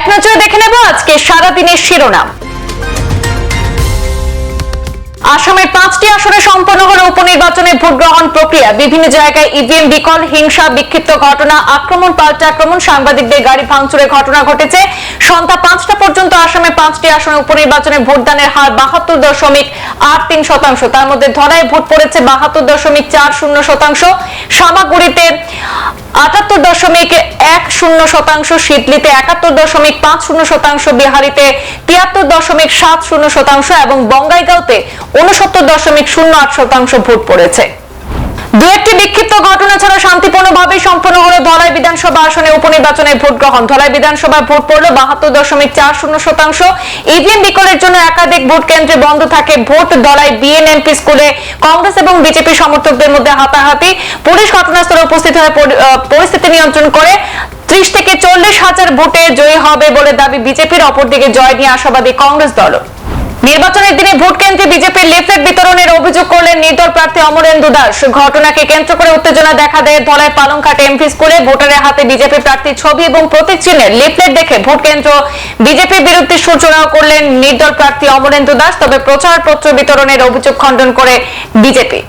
এক নজরে দেখে নেব আজকে সারাদিনের শিরোনাম। আসামের পাঁচটি আসনে সম্পন্ন হলো উপনির্বাচনের ভোট গ্রহণ প্রক্রিয়া। বিভিন্ন জায়গায় ইভিএম বিকল, হিংসা, বিক্ষিপ্ত ঘটনা, আক্রমণ, পাল্টা আক্রমণ, সাংবাদিকদের গাড়ি ভাঙচুরের ঘটনা ঘটেছে। সন্ধ্যা পাঁচটা পর্যন্ত আসামে পাঁচটি আসনে উপনির্বাচনে ভোটদানের হার বাহাত্তর দশমিক আট তিন শতাংশ। তার মধ্যে ধরায় ভোট পড়েছে বাহাত্তর দশমিক চার শূন্য শতাংশ। সামাগুড়িতে আটাত্তর দশমিক এক শূন্য শতাংশ শীতলিতে একাত্তর দশমিক পাঁচ শূন্য শতাংশ, বিহারিতে তিয়াত্তর দশমিক সাত শূন্য শতাংশ এবং বঙ্গাইগাঁওতে উনসত্তর দশমিক শূন্য আট শতাংশ ভোট পড়েছে। দু একটি বিক্ষিপ্ত ঘটনা ছাড়া শান্তিপূর্ণভাবে সম্পন্ন হলো ধলাই বিধানসভা আসনে উপনির্বাচনের ভোট গ্রহণ। ধলাই বিধানসভায় ভোট পড়ল বাহাত্তর দশমিক চার শূন্য শতাংশ। ইভিএম বিকলের জন্য একাধিক ভোট কেন্দ্রে বন্ধ থাকে ভোট ধলাই বিএনএমপি স্কুলে। কংগ্রেস এবং বিজেপি সমর্থকদের মধ্যে হাতাহাতি। পুলিশ ঘটনাস্থলে উপস্থিত হয়ে পরিস্থিতি নিয়ন্ত্রণ করে। ত্রিশ থেকে চল্লিশ হাজার ভোটে জয়ী হবে বলে দাবি বিজেপির। অপরদিকে জয় নিয়ে আশাবাদী কংগ্রেস দল। নির্বাচনের দিনে ভোট কেন্দ্রে বিজেপির লিফলেট বিতরণের অভিযোগ করলেন নির্দল প্রার্থী অমরেন্দু দাস। ঘটনাকে কেন্দ্র করে উত্তেজনা দেখা দেয় ধলায় পালংঘাট এমপি স্কুলে। ভোটারের হাতে বিজেপি প্রার্থীর ছবি এবং প্রতীক চিহ্নের লিফলেট দেখে ভোট কেন্দ্র বিজেপির বিরুদ্ধে সূচনাও করলেন নির্দল প্রার্থী অমরেন্দু দাস। তবে প্রচারপত্র বিতরণের অভিযোগ খণ্ডন করে বিজেপি।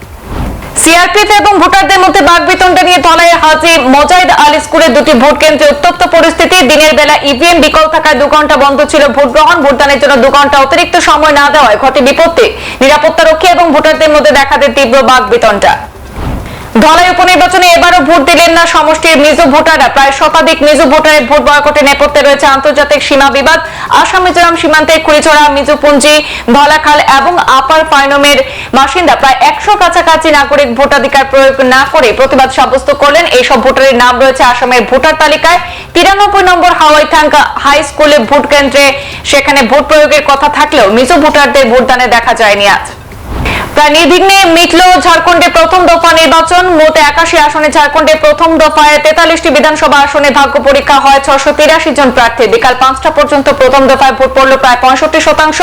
সিআরপিএফ এবং ভোটারদের মধ্যে বাগবিতণ্ডা নিয়ে তলায় হাজি মজাইদ আলী স্কুলের দুটি ভোট কেন্দ্রে উত্তপ্ত পরিস্থিতি। দিনের বেলা ইভিএম বিকল থাকায় দু ঘণ্টা বন্ধ ছিল ভোট গ্রহণ। ভোটদানের জন্য দু ঘণ্টা অতিরিক্ত সময় না দেওয়ায় ঘটে বিপত্তি। নিরাপত্তা রক্ষী এবং ভোটারদের মধ্যে দেখা দেয় তীব্র বাগবিতণ্ডা ধলাই উপনির্বাচনে এবারও ভোট দিলেন না সমষ্টির মিজো ভোটাররা। প্রায় শতাধিক মিজো ভোটারের ভোট বয়কটে নেপথ্যে রয়েছে আন্তর্জাতিক সীমা বিবাদ। আসাম, মিজোরাম সীমান্তে কুড়িছড়া, মিজোপুঞ্জি, ধলাখাল এবং আপার পাইনমের বাসিন্দা প্রায় একশো কাছাকাছি নাগরিক ভোটাধিকার প্রয়োগ না করে প্রতিবাদ সাব্যস্ত করলেন। এইসব ভোটারের নাম রয়েছে আসামের ভোটার তালিকায়। তিরানব্বই নম্বর হাওয়াই থাঙ্কা হাই স্কুলে ভোট কেন্দ্রে সেখানে ভোট প্রয়োগের কথা থাকলেও মিজো ভোটারদের ভোটদানে দেখা যায়নি আজ। প্রায় নির্বিঘ্নে মিটল ঝাড়খণ্ডে প্রথম দফা নির্বাচন। মোট একাশি আসনে ঝাড়খণ্ডে প্রথম দফায় তেতাল্লিশটি বিধানসভা আসনে ভাগ্য পরীক্ষা হয় ছশো তিরাশি জন প্রার্থী বিকাল পাঁচটা পর্যন্ত প্রথম দফায় ভোট পড়ল প্রায় পঁয়ষট্টি শতাংশ।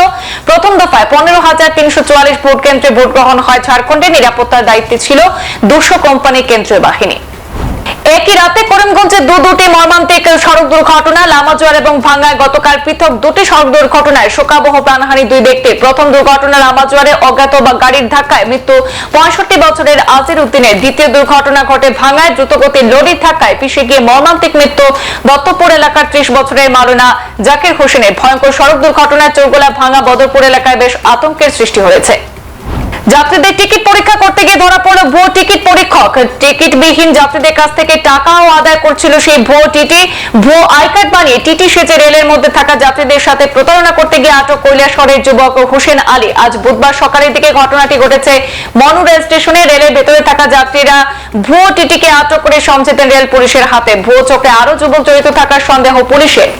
প্রথম দফায় পনেরো হাজার তিনশো চুয়াল্লিশ ভোট কেন্দ্রে ভোট গ্রহণ হয় ঝাড়খণ্ডে। নিরাপত্তার দায়িত্বে ছিল দুশো কোম্পানি কেন্দ্রীয় বাহিনী। একই রাতে করিমগঞ্জে দু দুটি মর্মান্তিক সড়ক দুর্ঘটনা, লামাজোয়ার এবং ভাঙ্গায় গতকাল পৃথক দুটি সড়ক দুর্ঘটনায় শোকাবহ প্রাণহানি দুই ব্যক্তির। প্রথম দুর্ঘটনা লামাজোয়ারে অজ্ঞাত বা গাড়ির ধাক্কায় মৃত্যু পঁয়ষট্টি বছরের আজির উদ্দিনের দ্বিতীয় দুর্ঘটনা ঘটে ভাঙ্গায় দ্রুতগতির লরির ধাক্কায় পিছিয়ে গিয়ে মর্মান্তিক মৃত্যু দত্তপুর এলাকার ত্রিশ বছরের মালনা জাকির হোসেনের। ভয়ঙ্কর সড়ক দুর্ঘটনায় চৌগোলা ভাঙ্গা বদরপুর এলাকায় বেশ আতঙ্কের সৃষ্টি হয়েছে। যাত্রীদের টিকিট পরীক্ষা গিয়ে ধরা পড়ল ভুয়ো টিকিট পরীক্ষক। টিকিটবিহীন যাত্রীদের কাছ থেকে টাকাও আদায় করছিল সেই ভুয়ো টিটি। ভুয়ো আই কার্ড বানিয়ে টিটি সেজে রেলের মধ্যে থাকা যাত্রীদের সাথে প্রতারণা করতে গিয়ে আটক কৈলাসহরের যুবক হোসেন আলী। আজ বুধবার সকালের দিকে ঘটনাটি ঘটেছে মনু রেল স্টেশনে। রেলের ভেতরে থাকা যাত্রীরা ভুয়ো টিটিকে আটক করে সমঝেতেন রেল পুলিশের হাতে। ভুয়ো চোখে আরও যুবক জড়িত থাকার সন্দেহ পুলিশের।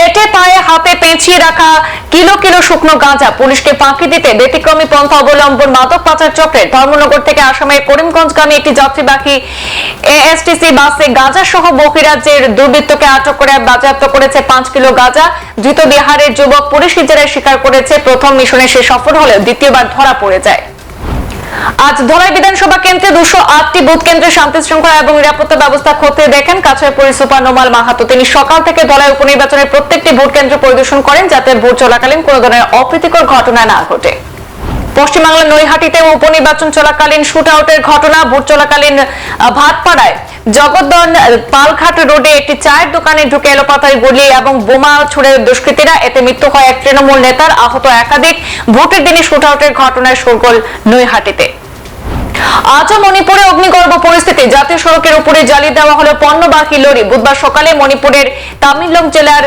পেটে, পায়ে, হাতে পেঁচিয়ে রাখা কিলো কিলো শুকনো গাঁজা পুলিশকে ফাঁকি দিতে ব্যতিক্রমী পন্থা অবলম্বন মাদক পাচার চক্রের ধর্মনগর থেকে আসামের করিমগঞ্জগামী একটি যাত্রীবাহী এএসটিসি বাসে গাঁজা সহ বহিরাজ্যের দুর্বৃত্তকে আটক করে বাজেয়াপ্ত করেছে পাঁচ কিলো গাঁজা। ধৃত বিহারের যুবক পুলিশ ইজারায় স্বীকার করেছে, প্রথম মিশনে সে সফল হলেও দ্বিতীয়বার ধরা পড়ে যায়। আজ ধলাই বিধানসভা কেন্দ্রে দুশো আটটি বুথ কেন্দ্রে শান্তি শৃঙ্খলা এবং নিরাপত্তা ব্যবস্থা খতিয়ে দেখেন কাছাড় পুলিশ সুপার নোমাল মাহাতো। তিনি সকাল থেকে ধলাই উপনির্বাচনের প্রত্যেকটি ভোট কেন্দ্র পরিদর্শন করেন যাতে ভোট চলাকালীন কোনো ধরনের অপ্রীতিকর ঘটনা না ঘটে। পশ্চিমবাংলার নৈহাটিতে উপনির্বাচন চলাকালীন শুট আউটের ঘটনা, ভোট চলাকালীন ভাতপাড়ায় জগদ্দন পালঘাট রোডে একটি চায়ের দোকানে ঢুকে এলোপাতায় গুলি এবং বোমা ছুড়ে দুষ্কৃতীরা, এতে মৃত্যু হয় এক তৃণমূল নেতার, আহত একাধিক। ভোটের দিনে শুট আউটের ঘটনায় শোরগোল নৈহাটিতে। আজও মণিপুরে অগ্নিগর্ভ পরিস্থিতি। জাতীয় সড়কের উপরে জ্বালিয়ে দেওয়া হলো পণ্যবাহী লরি। বুধবার সকালে মণিপুরের তামিলং জেলার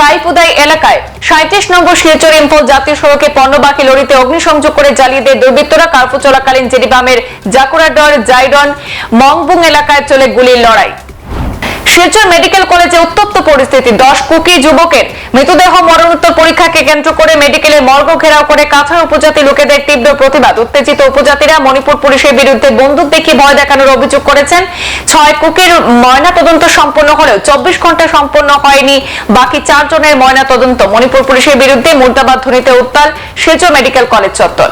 কাইপুদাই এলাকায় সাঁত্রিশ নম্বর শিলচর ইম্ফল জাতীয় সড়কে পণ্যবাহী লরিতে অগ্নিসংযোগ করে জ্বালিয়ে দেয় দুর্বৃত্তরা। কার্পু চলাকালীন জেরিবামের জাকুরাডর জাইডন মংবুং এলাকায় চলে গুলির লড়াই। শিলচর মেডিকেল কলেজে উত্তপ্ত পরিস্থিতি। দশ কুকি যুবকের মৃতদেহ মরণোত্তর পরীক্ষাকে কেন্দ্র করে মেডিকেলের মর্গ ঘেরাও করে কাছাড় উপজাতি লোকেদের তীব্র প্রতিবাদ। উত্তেজিত উপজাতিরা মণিপুর পুলিশের বিরুদ্ধে বন্দুক দেখিয়ে ভয় দেখানোর অভিযোগ করেছেন। ছয় কুকির ময়না তদন্ত সম্পন্ন হলেও চব্বিশ ঘণ্টা সম্পন্ন হয়নি। বাকি চারজনের ময়না তদন্ত মণিপুর পুলিশের বিরুদ্ধে মুর্দাবাদ ধ্বনিতে উত্তাল শিলচর মেডিকেল কলেজ চত্বর।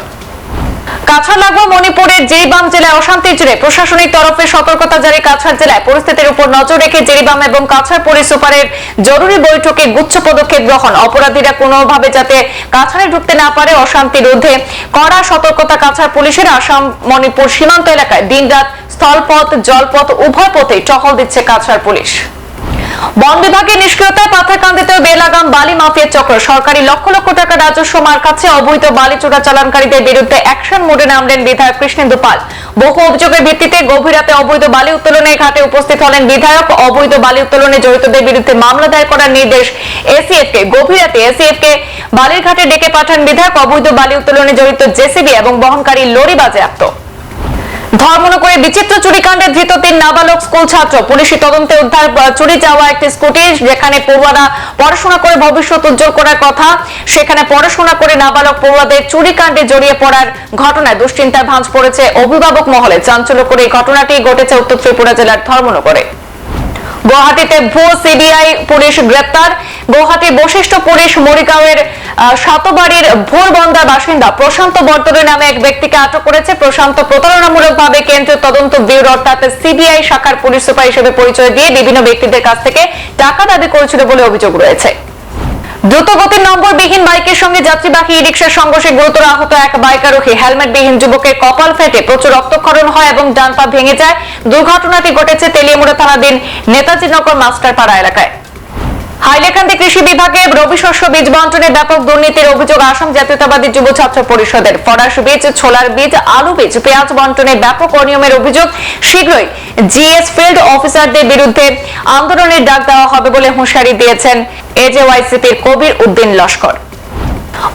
কাছাড় মণিপুরের জেরিবাম জেলায় অশান্তির জেরে প্রশাসনিক তরফে সতর্কতা জারি কাছাড় জেলায় পরিস্থিতির উপর নজর রেখে জেরিবাম এবং কাছাড় পুলিশ সুপারের জরুরি বৈঠকে গুচ্ছ পদক্ষেপ গ্রহণ। অপরাধীরা কোনোভাবে যাতে কাছাড়ে ঢুকতে না পারে অশান্তি রোধে কড়া সতর্কতা কাছাড় পুলিশের আসাম, মণিপুর সীমান্ত এলাকায় দিনরাত স্থলপথ, জলপথ, উভয় পথে টহল দিচ্ছে কাছাড় পুলিশ। বন বিভাগের নিষ্ক্রিয়তায় পাথারকান্দিতেও বেলাগাম, বালি মাফিয়া চক্র। সরকারি লক্ষ লক্ষ টাকা রাজস্ব মার কাছে অবৈধ বালি চোরাচালানকারীদের বিরুদ্ধে অ্যাকশন মোডে নামলেন বিধায়ক কৃষ্ণেন্দু পাল বহু অভিযোগের ভিত্তিতে গভীর রাতে অবৈধ বালি উত্তোলনে ঘাটে উপস্থিত হলেন বিধায়ক। অবৈধ বালি উত্তোলনে জড়িতদের বিরুদ্ধে মামলা দায়ের করার নির্দেশ এসিএফ কে গভীর রাতে এসিএফ কে বালির ঘাটে ডেকে পাঠান বিধায়ক। অবৈধ বালি উত্তোলনে জড়িত জেসিবি এবং বহনকারী লরি বাজেয়াপ্ত। ধর্মনগরে বিচিত্র চুরিকাণ্ডে ধৃত তিন নাবালক স্কুল ছাত্র। পুলিশি তদন্তে উদ্ধার চুরি যাওয়া একটি স্কুটি, যেখানে পড়ুয়ারা পড়াশোনা করে ভবিষ্যৎ উজ্জ্বল করার কথা। সেখানে পড়াশোনা করে নাবালক পড়ুয়াদের জড়িয়ে পড়ার ঘটনায় দুশ্চিন্তায় ভাঁজ পড়েছে অভিভাবক মহলে। চাঞ্চল্যকর এই ঘটনাটি ঘটেছে উত্তর ত্রিপুরা জেলার ধর্মনগরে। গুয়াহাটিতে ভুয়ো সিবিআই পুলিশ গ্রেপ্তার। গুয়াহাটি বশিষ্ঠ পুলিশ মরিগাঁওয়ের সাতবাড়ির ভোরবন্দার বাসিন্দা প্রশান্ত বর্তনে নামে এক ব্যক্তিকে আটক করেছে। প্রশান্ত প্রতারণামূলকভাবে কেন্দ্রীয় তদন্ত ব্যুরো অর্থাৎ সিবিআই শাখার পুলিশ সুপার হিসেবে পরিচয় দিয়ে বিভিন্ন ব্যক্তিদের কাছ থেকে টাকা দাবি করেছিল বলে অভিযোগ রয়েছে। দ্রুতগতির নম্বরবিহীন বাইকের সঙ্গে যাত্রীবাহী ই রিক্সার সংঘর্ষে গুরুতর আহত এক বাইক হেলমেটবিহীন যুবকের কপাল ফেটে প্রচুর রক্তক্ষরণ হয় এবং ডান পা ভেঙে যায়। দুর্ঘটনাটি ঘটেছে তেলিয়ামুড়া থানাধীন নেতাজিনগর মাস্টারপাড়া এলাকায়। হাইলাকান্দি কৃষি বিভাগে রবি শস্য বীজ বন্টনে ব্যাপক দুর্নীতির অভিযোগ আসাম জাতীয়তাবাদী যুব ছাত্র পরিষদের। ফরাস বীজ, ছোলার বীজ, আলু বীজ, পেঁয়াজ বন্টনে ব্যাপক অনিয়মের অভিযোগ। শীঘ্রই জিএস ফিল্ড অফিসারদের বিরুদ্ধে আন্দোলনের ডাক দেওয়া হবে বলে হুঁশিয়ারি দিয়েছেন এজেওয়াইসিপির কবির উদ্দিন লস্কর।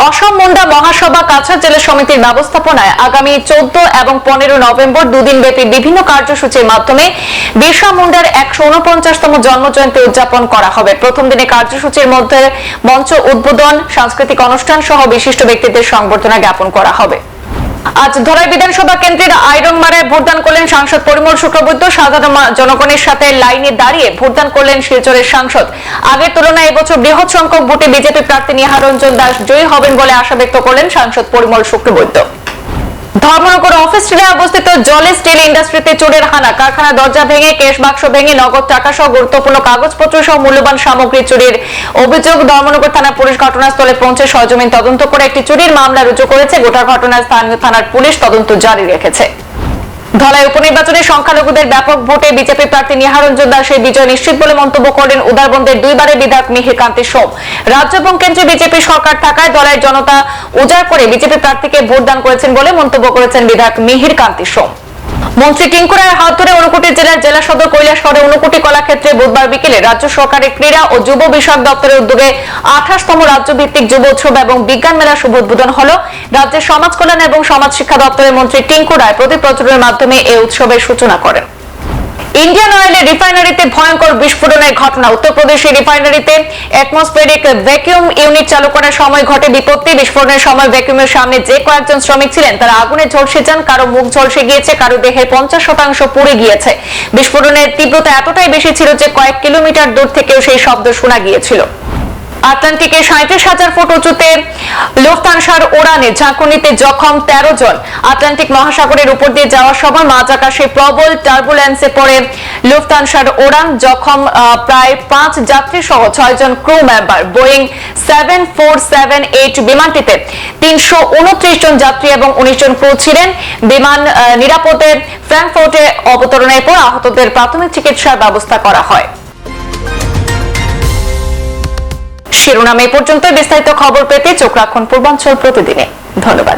অসম মুন্ডা মহাসভা কাছাড় জেলা সমিতির ব্যবস্থাপনায় আগামী চোদ্দ এবং পনেরো নভেম্বর দুদিন ব্যাপী বিভিন্ন কার্যসূচির মাধ্যমে বিরসা মুন্ডার একশো উনপঞ্চাশতম জন্মজয়ন্তী উদযাপন করা হবে। প্রথম দিনে কার্যসূচির মধ্যে মঞ্চ উদ্বোধন, সাংস্কৃতিক অনুষ্ঠান সহ বিশিষ্ট ব্যক্তিদের সংবর্ধনা জ্ঞাপন করা হবে। আজ ধরাই বিধানসভা কেন্দ্রের আইরংমারায় ভোটদান করলেন সাংসদ পরিমল শুক্রবৈদ্য সাধারণ জনগণের সাথে লাইনে দাঁড়িয়ে ভোটদান করলেন শিলচরের সাংসদ। আগের তুলনায় এবছর বৃহৎ সংখ্যক ভোটে বিজেপি প্রার্থী নিহারঞ্জন দাস জয়ী হবেন বলে আশা ব্যক্ত করলেন সাংসদ পরিমল শুক্রবৈদ্য ধর্মনগর অফিস থেকে অবস্থিত জলে স্টিল ইন্ডাস্ট্রিতে চোরের হানা। কারখানা দরজা ভেঙে কেশ বাক্স ভেঙে নগদ টাকা সহ গুরুত্বপূর্ণ কাগজপত্র সহ মূল্যবান সামগ্রী চুরির অভিযোগ। ধর্মনগর থানা পুলিশ ঘটনাস্থলে পৌঁছে সরজমিন তদন্ত করে একটি চুরির মামলা রুজু করেছে। গোটা ঘটনায় স্থানীয় থানার পুলিশ তদন্ত জারি রেখেছে। ধলাই উপনির্বাচনে সংখ্যালঘুদের ব্যাপক ভোটে বিজেপি প্রার্থী নিহারঞ্জন দাসের বিজয় নিশ্চিত বলে মন্তব্য করেন উদারবন্দের দুইবারের বিধায়ক মিহির কান্তি সোম। রাজ্য এবং কেন্দ্রে বিজেপি সরকার থাকায় দলের জনতা উজাড় করে বিজেপি প্রার্থীকে ভোটদান করেছেন বলে মন্তব্য করেছেন বিধায়ক মিহির কান্তি সোম। মন্ত্রী টিঙ্কুরার হাত ধরে অনুকুটি জেলার জেলা সদর কৈলাসহরে অনুকুটি কলাক্ষেত্রে বুধবার বিকেলে রাজ্য সরকারের ক্রীড়া ও যুব বিষয়ক দপ্তরের উদ্যোগে আঠাশতম রাজ্য ভিত্তিক যুব উৎসব এবং বিজ্ঞান মেলার শুভ উদ্বোধন হল। রাজ্যের সমাজ কল্যাণ এবং সমাজ শিক্ষা দপ্তরের মন্ত্রী টিঙ্কু রায় প্রদীপ প্রচুরের মাধ্যমে এই উৎসবের সূচনা করেন। ইন্ডিয়ান অয়েলের রিফাইনারিতে ভয়ঙ্কর বিস্ফোরণের ঘটনা। উত্তরপ্রদেশের রিফাইনারিতে অ্যাটমসফেরিক ভ্যাকিউম ইউনিট চালু করার সময় ঘটে বিপত্তি। বিস্ফোরণের সময় ভ্যাকিউমের সামনে যে কয়েকজন শ্রমিক ছিলেন, তারা আগুনে ঝলসে যান, কারও মুখ ঝলসে গিয়েছে, কারও দেহের পঞ্চাশ শতাংশ পুড়ে গিয়েছে। বিস্ফোরণের তীব্রতা এতটাই বেশি ছিল যে কয়েক কিলোমিটার দূর থেকেও সেই শব্দ শোনা গিয়েছিল। আটলান্টিকে সাঁত্রিশ হাজার ফুট উঁচুতে লুফতানসার উড়ানে ঝাঁকুনিতে জখম তেরো জন। আটলান্টিক মহাসাগরের উপর দিয়ে যাওয়ার সময় মাঝ আকাশে প্রবল টার্বুলেন্সে পড়ে লুফতানসার উড়ান। জখম প্রায় পাঁচ যাত্রী সহ ছয় জন crew member. Boeing seven four seven eight বিমানটিতে তিনশো উনত্রিশ জন যাত্রী এবং উনিশ জন ক্রু ছিলেন। বিমান নিরাপদে ফ্র্যাঙ্কফোর্টে অবতরণের পর আহতদের প্রাথমিক চিকিৎসার ব্যবস্থা করা হয়। শিরোনাম পর্যন্ত বিস্তারিত খবর পেতে চোখ রাখুন পূর্বাঞ্চল প্রতিদিনে। ধন্যবাদ।